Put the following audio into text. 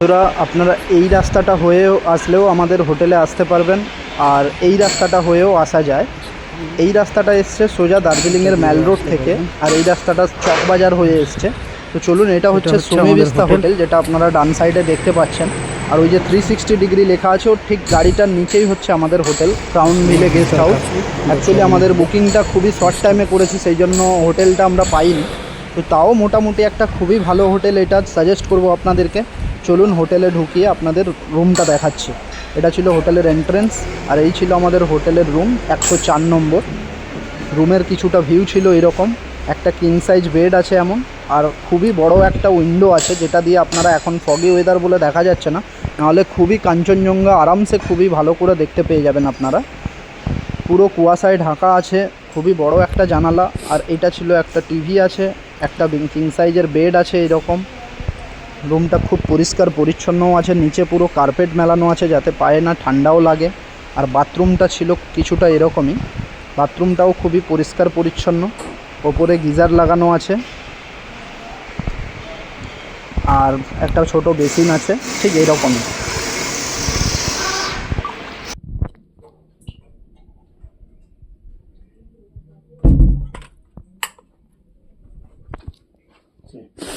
বন্ধুরা আপনারা এই রাস্তাটা হয়েও আসলেও আমাদের হোটেলে আসতে পারবেন। আর এই রাস্তাটা হয়েও আসা যায়। এই রাস্তাটা এসছে সোজা দার্জিলিংয়ের ম্যাল রোড থেকে। আর এই রাস্তাটা চকবাজার হয়ে এসছে। তো চলুন এটা হচ্ছে সুমি বিস্তা হোটেল। যেটা আপনারা ডান সাইডে দেখতে পাচ্ছেন। আর ওই যে থ্রি সিক্সটি ডিগ্রি লেখা আছে ওর ঠিক গাড়িটার নিচেই হচ্ছে আমাদের hotel Crown Ville guest house actually আমাদের বুকিংটা খুবই শর্ট টাইমে করেছি সেই জন্য হোটেলটা আমরা পাইনি। তো তাও মোটামুটি একটা খুবই ভালো হোটেল এটা সাজেস্ট করব আপনাদেরকে। চলুন হোটেলে ঢুকিয়ে আপনাদের রুমটা দেখাচ্ছি। এটা ছিল হোটেলের এন্ট্রেন্স আর এই ছিল আমাদের হোটেলের রুম একশো চার নম্বর। রুমের কিছুটা ভিউ ছিল এরকম। একটা কিং সাইজ বেড আছে এমন, আর খুবই বড় একটা উইন্ডো আছে যেটা দিয়ে আপনারা এখন ফগি ওয়েদার বলে দেখা যাচ্ছে না। নাহলে খুবই কাঞ্চনজঙ্ঘা, আরামসে খুবই ভালো করে দেখতে পেয়ে যাবেন আপনারা। পুরো কুয়াশায় ঢাকা আছে, খুবই বড় একটা জানালা, আর এটা ছিল একটা টিভি আছে, একটা কিং সাইজের বেড আছে এরকম। রুমটা খুব পরিষ্কার, পরিচ্ছন্নও আছে, নিচে পুরো কার্পেট মেলানো আছে যাতে পায়ে না ঠান্ডাও লাগে। আর বাথরুমটা ছিল কিছুটা এরকমই। বাথরুমটাও খুবই পরিষ্কার, পরিচ্ছন্ন। ওপরে গিজার লাগানো আছে। আর একটা ছোট বেসিন আছে, ঠিক এরকমই। Thank